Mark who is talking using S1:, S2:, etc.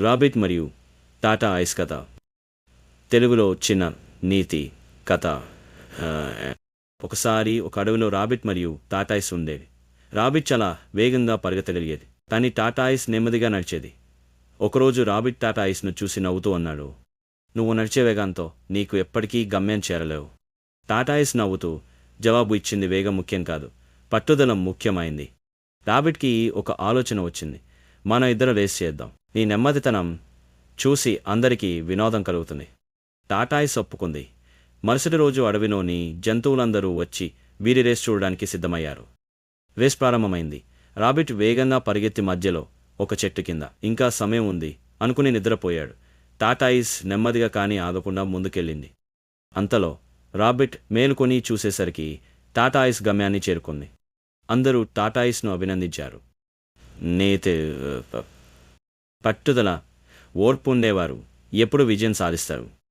S1: Rabbit మరియు Tata ice కథ. తెలుగులో చిన్న నీతి కథ. ఒకసారి ఒక అడవిలో రాబిట్ మరియు టాటాయిస్ ఉండేవి. రాబిట్ చాలా వేగంగా పరిగెత్తగలిగేది. కానీ టాటాయిస్ నెమ్మదిగా నడిచేది. ఒకరోజు రాబిట్ టాటాయిస్ను చూసి నవ్వుతూ అన్నాడు నువ్వు నడిచే వేగంతో నీకు ఎప్పటికీ గమ్యం చేరలేవు. టాటాయిస్ నవ్వుతూ జవాబు ఇచ్చింది వేగం ముఖ్యం కాదు పట్టుదల ముఖ్యమైంది. రాబిట్కి ఒక ఆలోచన వచ్చింది మనం ఇద్దరు రేస్ చేద్దాం. నీ నెమ్మదితనం చూసి అందరికీ వినోదం కలుగుతుంది. టాటాయిస్ ఒప్పుకుంది మరుసటి రోజు అడవిలోని జంతువులందరూ వచ్చి వీరి రేస్ చూడడానికి సిద్ధమయ్యారు. రేస్ ప్రారంభమైంది. రాబిట్ వేగంగా పరిగెత్తి మధ్యలో ఒక చెట్టు కింద ఇంకా సమయం ఉంది అనుకుని నిద్రపోయాడు. టాటాయిస్ నెమ్మదిగా కానీ ఆగకుండా ముందుకెళ్ళింది. అంతలో రాబిట్ మేలుకొని చూసేసరికి టాటాయిస్ గమ్యాన్ని చేరుకుంది. అందరూ టాటాయిస్ను అభినందించారు. నేతే పట్టుదల ఓర్పు ఉండేవారు ఎప్పుడు విజయం సాధిస్తారు.